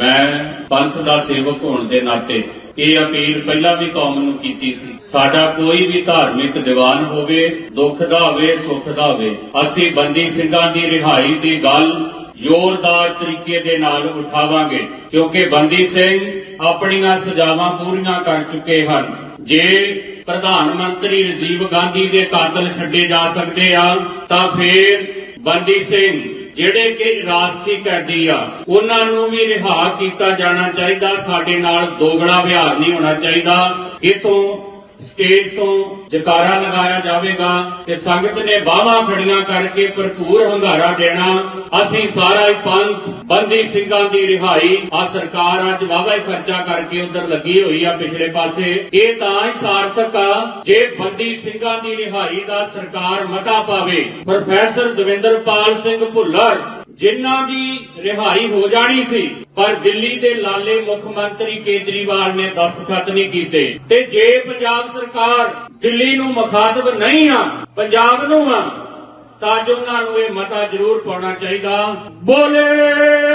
ਮੈਂ ਪੰਥ ਦਾ ਸੇਵਕ ਹੋਣ ਦੇ ਨਾਤੇ ਇਹ ਅਪੀਲ ਪਹਿਲਾਂ ਵੀ ਕੌਮ ਨੂੰ ਕੀਤੀ ਸੀ। ਸਾਡਾ ਕੋਈ ਵੀ ਧਾਰਮਿਕ ਦੀਵਾਨ ਹੋਵੇ, ਦੁੱਖ ਦਾ ਹੋਵੇ ਸੁੱਖ ਦਾ ਹੋਵੇ ਅਸੀਂ ਬੰਦੀ ਸਿੰਘਾਂ ਦੀ ਰਿਹਾਈ ਦੀ ਗੱਲ ਜ਼ੋਰਦਾਰ ਤਰੀਕੇ ਦੇ ਨਾਲ ਉਠਾਵਾਂਗੇ, ਕਿਉਂਕਿ ਬੰਦੀ ਸਿੰਘ ਆਪਣੀਆਂ ਸਜ਼ਾਵਾਂ ਪੂਰੀਆਂ ਕਰ ਚੁੱਕੇ ਹਨ। ਜੇ ਪ੍ਰਧਾਨ ਮੰਤਰੀ ਰਾਜੀਵ ਗਾਂਧੀ ਦੇ ਕਾਤਲ ਛੱਡੇ ਜਾ ਸਕਦੇ ਆ, ਤਾਂ ਫੇਰ ਬੰਦੀ ਸਿੰਘ ਜਿਹੜੇ ਕਿ ਰਾਸੀ ਕੈਦੀ ਆ, ਉਹਨਾਂ ਨੂੰ ਵੀ ਰਿਹਾ ਕੀਤਾ ਜਾਣਾ ਚਾਹੀਦਾ, ਸਾਡੇ ਨਾਲ ਦੋਗਲਾ ਵਿਹਾਰ ਨਹੀਂ ਹੋਣਾ ਚਾਹੀਦਾ। ਇਥੋਂ ਸਟੇਜ ਤੋਂ ਜਕਾਰਾ ਲਗਾਇਆ ਜਾਵੇਗਾ ਕਿ ਸੰਗਤ ਨੇ ਬਾਹਾਂ ਖੜੀਆਂ ਕਰਕੇ ਭਰਪੂਰ ਹੰਗਾਰਾ ਦੇਣਾ। ਅਸੀਂ ਸਾਰਾ ਹੀ ਪੰਥ, ਬੰਦੀ ਸਿੰਘਾਂ ਦੀ ਰਿਹਾਈ, ਆ ਸਰਕਾਰ ਅੱਜ ਵਾਵਾ ਹੀ ਖਰਚਾ ਕਰਕੇ ਉਧਰ ਲੱਗੀ ਹੋਈ ਆ ਪਿਛਲੇ ਪਾਸੇ। ਇਹ ਤਾਂ ਹੀ ਸਾਰਥਕ ਆ, ਜੇ ਬੰਦੀ ਸਿੰਘਾਂ ਦੀ ਰਿਹਾਈ ਦਾ ਸਰਕਾਰ ਮਤਾ ਪਾਵੇ। ਪ੍ਰੋਫੈਸਰ ਦਵਿੰਦਰਪਾਲ ਸਿੰਘ ਭੁੱਲਰ ਜਿਨ੍ਹਾਂ ਦੀ ਰਿਹਾਈ ਹੋ ਜਾਣੀ ਸੀ, ਪਰ ਦਿੱਲੀ ਦੇ ਲਾਲੇ ਮੁੱਖ ਮੰਤਰੀ ਕੇਜਰੀਵਾਲ ਨੇ ਦਸਤਖਤ ਨਹੀਂ ਕੀਤੇ। ਤੇ ਜੇ ਪੰਜਾਬ ਸਰਕਾਰ ਦਿੱਲੀ ਨੂੰ ਮੁਖਾਤਬ ਨਹੀਂ ਆ, ਪੰਜਾਬ ਨੂੰ ਆ, ਤਾਂ ਅੱਜ ਉਹਨਾਂ ਨੂੰ ਇਹ ਮਤਾ ਜ਼ਰੂਰ ਪਾਉਣਾ ਚਾਹੀਦਾ। ਬੋਲੇ!